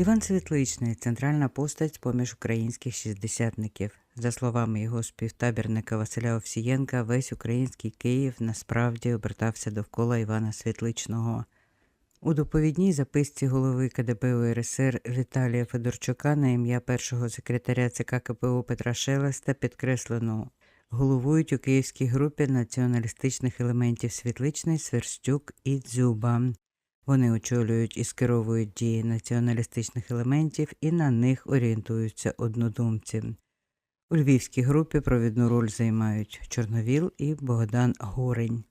Іван Світличний центральна постать поміж українських шістдесятників. За словами його співтабірника Василя Овсієнка, весь український Київ насправді обертався довкола Івана Світличного. У доповідній записці голови КДБ УРСР Віталія Федорчука на ім'я першого секретаря ЦК КПУ Петра Шелеста підкреслено головують у київській групі націоналістичних елементів Світличний, Сверстюк і Дзюба. Вони очолюють і скеровують дії націоналістичних елементів і на них орієнтуються однодумці. У львівській групі провідну роль займають Чорновіл і Богдан Горень.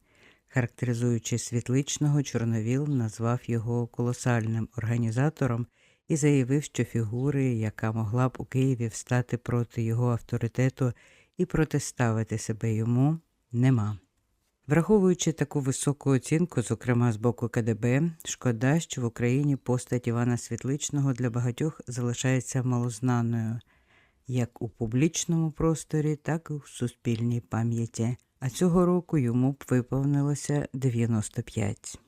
Характеризуючи світличного, Чорновіл назвав його колосальним організатором і заявив, що фігури, яка могла б у Києві встати проти його авторитету і протиставити себе йому, нема. Враховуючи таку високу оцінку, зокрема з боку КДБ, шкода, що в Україні постать Івана Світличного для багатьох залишається малознаною як у публічному просторі, так і в суспільній пам'яті. А цього року йому б виповнилося 95.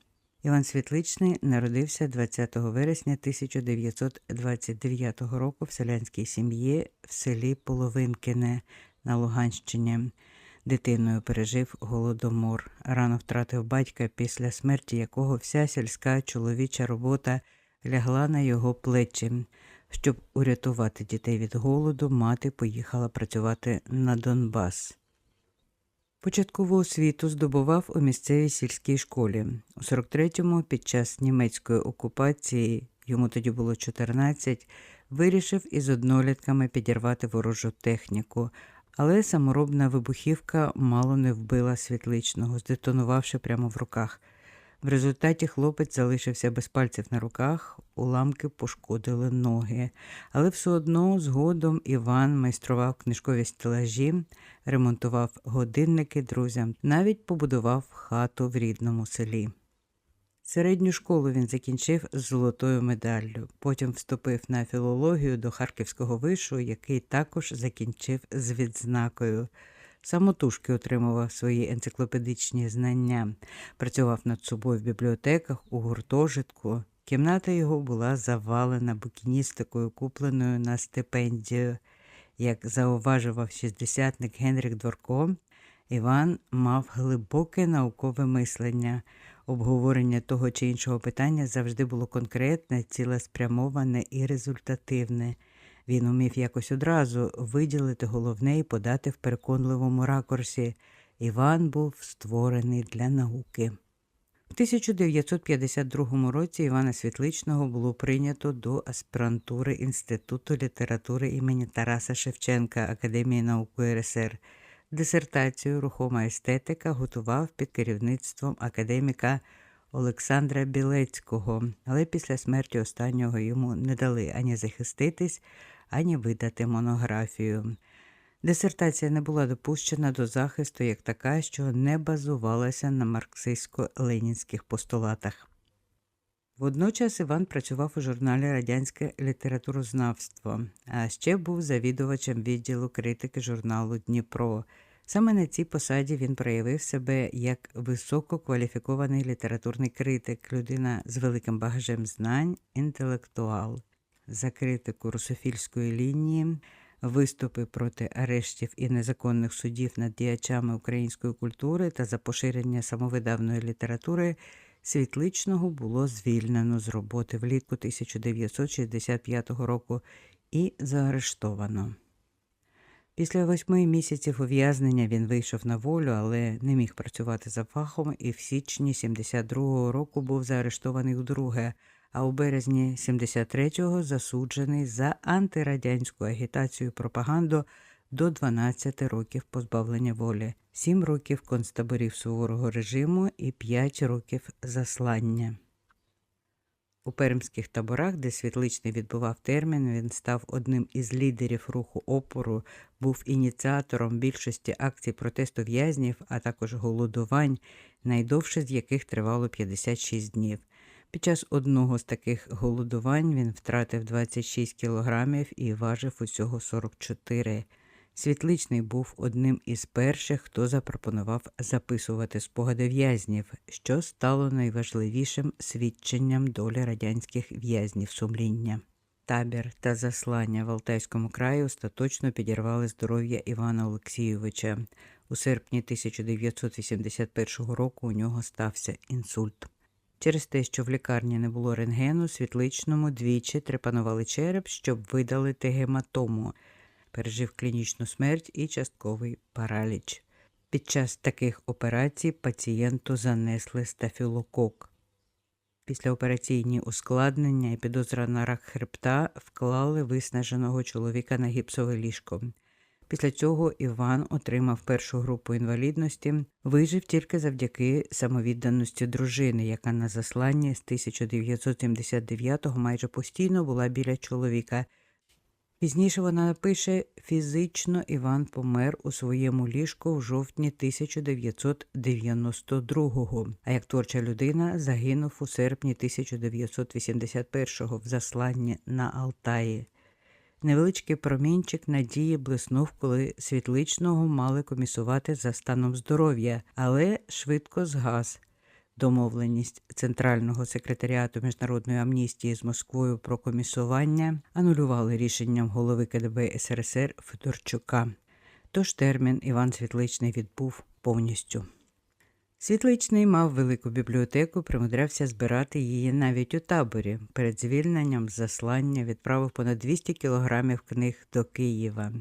Іван Світличний народився 20 вересня 1929 року в селянській сім'ї в селі Половинкине на Луганщині. Дитиною пережив голодомор. Рано втратив батька, після смерті якого вся сільська чоловіча робота лягла на його плечі. Щоб урятувати дітей від голоду, мати поїхала працювати на Донбас. Початкову освіту здобував у місцевій сільській школі. У 43-му під час німецької окупації, йому тоді було 14, вирішив із однолітками підірвати ворожу техніку, але саморобна вибухівка мало не вбила світличного, здетонувавши прямо в руках. В результаті хлопець залишився без пальців на руках, уламки пошкодили ноги. Але все одно згодом Іван майстрував книжкові стелажі, ремонтував годинники друзям, навіть побудував хату в рідному селі. Середню школу він закінчив з золотою медаллю. Потім вступив на філологію до Харківського вишу, який також закінчив з відзнакою. Самотужки отримував свої енциклопедичні знання, працював над собою в бібліотеках у гуртожитку. Кімната його була завалена букіністикою, купленою на стипендію. Як зауважував шістдесятник Генрік Дворко, Іван мав глибоке наукове мислення. Обговорення того чи іншого питання завжди було конкретне, цілеспрямоване і результативне. Він умів якось одразу виділити головне і подати в переконливому ракурсі. Іван був створений для науки. В 1952 році Івана Світличного було прийнято до аспірантури Інституту літератури імені Тараса Шевченка Академії наук УРСР. Дисертацію рухома естетика готував під керівництвом академіка Олександра Білецького, але після смерті останнього йому не дали ані захиститись, ані видати монографію. Дисертація не була допущена до захисту як така, що не базувалася на марксистсько-ленінських постулатах. Водночас Іван працював у журналі Радянське літературознавство, а ще був завідувачем відділу критики журналу Дніпро. Саме на цій посаді він проявив себе як висококваліфікований літературний критик, людина з великим багажем знань, інтелектуал. За критику русофільської лінії, виступи проти арештів і незаконних судів над діячами української культури та за поширення самовидавної літератури світличного було звільнено з роботи влітку 1965 року і заарештовано. Після восьми місяців ув'язнення він вийшов на волю, але не міг працювати за фахом і в січні 72-го року був заарештований удруге, а у березні 73-го засуджений за антирадянську агітацію і пропаганду до 12 років позбавлення волі, 7 років концтаборів суворого режиму і 5 років заслання. У пермських таборах, де світличний відбував термін, він став одним із лідерів руху опору, був ініціатором більшості акцій протесту в'язнів, а також голодувань, найдовше з яких тривало 56 днів. Під час одного з таких голодувань він втратив 26 кілограмів і важив усього 44 Світличний був одним із перших, хто запропонував записувати спогади в'язнів, що стало найважливішим свідченням долі радянських в'язнів сумління. табір та заслання в Алтайському краї остаточно підірвали здоров'я Івана Олексійовича. У серпні 1981 року у нього стався інсульт. Через те, що в лікарні не було рентгену, світличному двічі трепанували череп, щоб видалити гематому. Пережив клінічну смерть і частковий параліч. Під час таких операцій пацієнту занесли стафілокок. Післяопераційні ускладнення і підозра на рак хребта вклали виснаженого чоловіка на гіпсове ліжко. Після цього Іван отримав першу групу інвалідності, вижив тільки завдяки самовідданості дружини, яка на засланні з 1979-го майже постійно була біля чоловіка. Пізніше вона напише фізично Іван помер у своєму ліжку в жовтні 1992-го, а як творча людина загинув у серпні 1981-го в засланні на Алтаї. Невеличкий промінчик надії блиснув, коли світличного мали комісувати за станом здоров'я, але швидко згас. Домовленість Центрального секретаріату міжнародної амністії з Москвою про комісування анулювали рішенням голови КДБ СРСР Федорчука. Тож термін Іван Світличний відбув повністю. Світличний мав велику бібліотеку, примудрявся збирати її навіть у таборі. Перед звільненням з заслання відправив понад 200 кілограмів книг до Києва.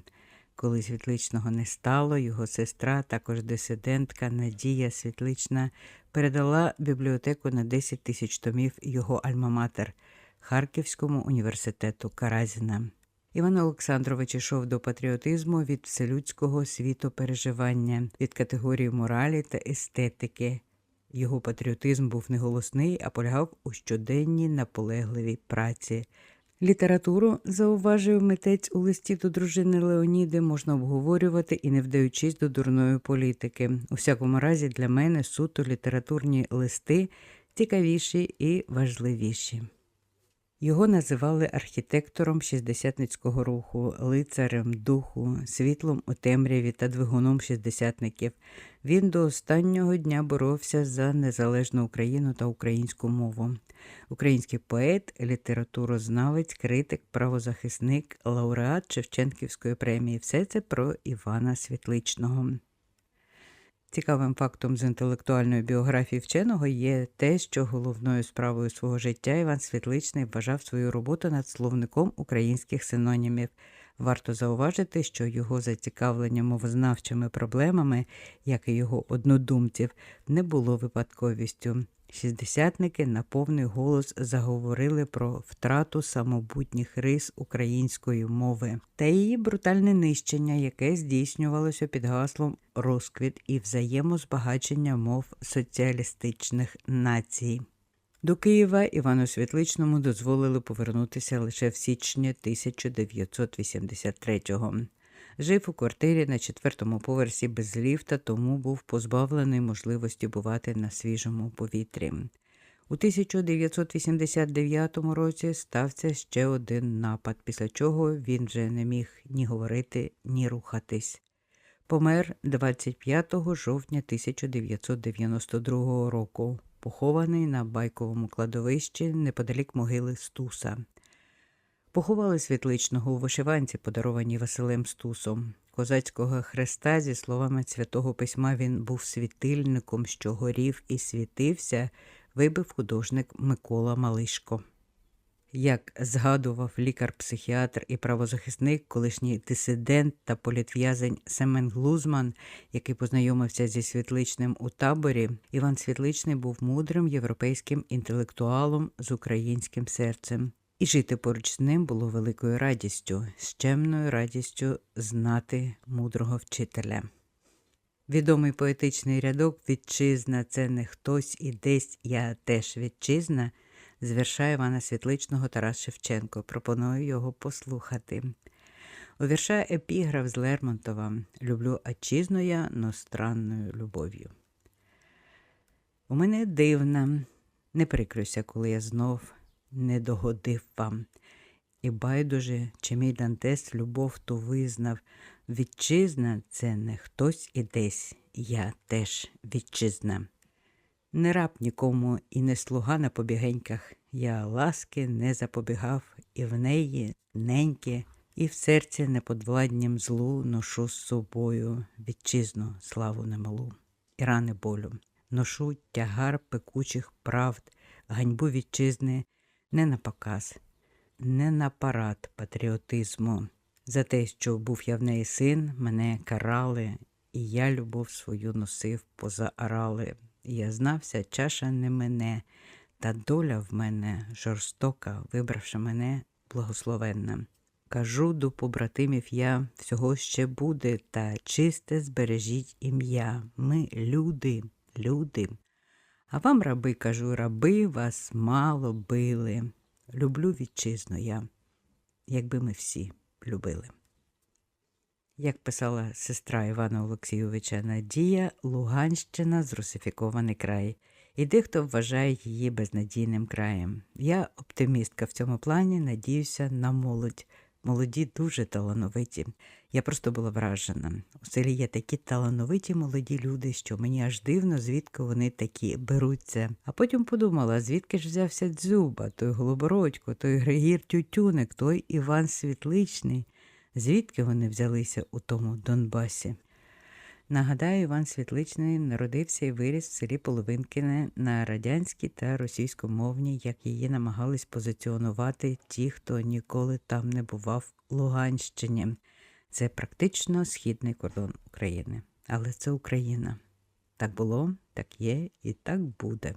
Коли світличного не стало, його сестра, також дисидентка Надія Світлична, передала бібліотеку на 10 тисяч томів його альма-матер Харківському університету Каразіна. Іван Олександрович ішов до патріотизму від вселюдського світопереживання, від категорії моралі та естетики. Його патріотизм був не голосний, а полягав у щоденній наполегливій праці. Літературу, зауважив митець у листі до дружини Леоніди, можна обговорювати і не вдаючись до дурної політики. У всякому разі, для мене суто літературні листи цікавіші і важливіші. Його називали архітектором шістдесятницького руху, лицарем духу, світлом у темряві та двигуном шістдесятників. Він до останнього дня боровся за незалежну Україну та українську мову. Український поет, літературознавець, критик, правозахисник, лауреат Шевченківської премії. Все це про Івана Світличного. Цікавим фактом з інтелектуальної біографії вченого є те, що головною справою свого життя Іван Світличний вважав свою роботу над словником українських синонімів. Варто зауважити, що його зацікавлення мовознавчими проблемами, як і його однодумців, не було випадковістю. Шістдесятники на повний голос заговорили про втрату самобутніх рис української мови та її брутальне нищення, яке здійснювалося під гаслом розквіт і взаємозбагачення мов соціалістичних націй. До Києва Івану Світличному дозволили повернутися лише в січні 1983-го. Жив у квартирі на четвертому поверсі без ліфта, тому був позбавлений можливості бувати на свіжому повітрі. У 1989 році стався ще один напад, після чого він вже не міг ні говорити, ні рухатись. Помер 25 жовтня 1992 року, похований на байковому кладовищі неподалік могили Стуса. Поховали світличного у вишиванці, подарованій Василем Стусом. Козацького хреста, зі словами святого письма, він був світильником, що горів і світився, вибив художник Микола Малишко. Як згадував лікар-психіатр і правозахисник, колишній дисидент та політв'язень Семен Глузман, який познайомився зі світличним у таборі, Іван Світличний був мудрим європейським інтелектуалом з українським серцем. І жити поруч з ним було великою радістю, щемною радістю знати мудрого вчителя. Відомий поетичний рядок Вітчизна це не хтось і десь я теж вітчизна з вірша Івана Світличного Тарас Шевченко. Пропоную його послухати. У вірша епіграф з Лермонтова Люблю отчизну я, но странною любов'ю. У мене дивна, не прикрюся, коли я знов не догодив вам. І байдуже, чи мій Дантес любов ту визнав. Вітчизна це не хтось і десь, я теж вітчизна. Не раб нікому і не слуга на побігеньках. я ласки не запобігав, і в неї неньки, і в серці неподвладнім злу ношу з собою вітчизну славу немалу і рани болю. Ношу тягар пекучих правд, ганьбу вітчизни не на показ, не на парад патріотизму. За те, що був я в неї син, мене карали, і я любов свою носив поза арали. І я знався, чаша не мене, та доля в мене жорстока, вибравши мене благословенна. Кажу до побратимів я, всього ще буде, та чисте збережіть ім'я. Ми люди, люди. А вам, раби, кажу, раби вас мало били. Люблю вітчизну я, якби ми всі любили. Як писала сестра Івана Олексійовича Надія, Луганщина зрусифікований край, і дехто вважає її безнадійним краєм. Я оптимістка в цьому плані, надіюся на молодь. Молоді дуже талановиті. Я просто була вражена. У селі є такі талановиті молоді люди, що мені аж дивно, звідки вони такі беруться. А потім подумала, звідки ж взявся Дзюба, той Голобородько, той Григір Тютюник, той Іван Світличний. Звідки вони взялися у тому Донбасі? Нагадаю, Іван Світличний народився і виріс в селі Половинкине на радянській та російськомовній, як її намагались позиціонувати ті, хто ніколи там не бував Луганщині. Це практично східний кордон України. Але це Україна. Так було, так є і так буде.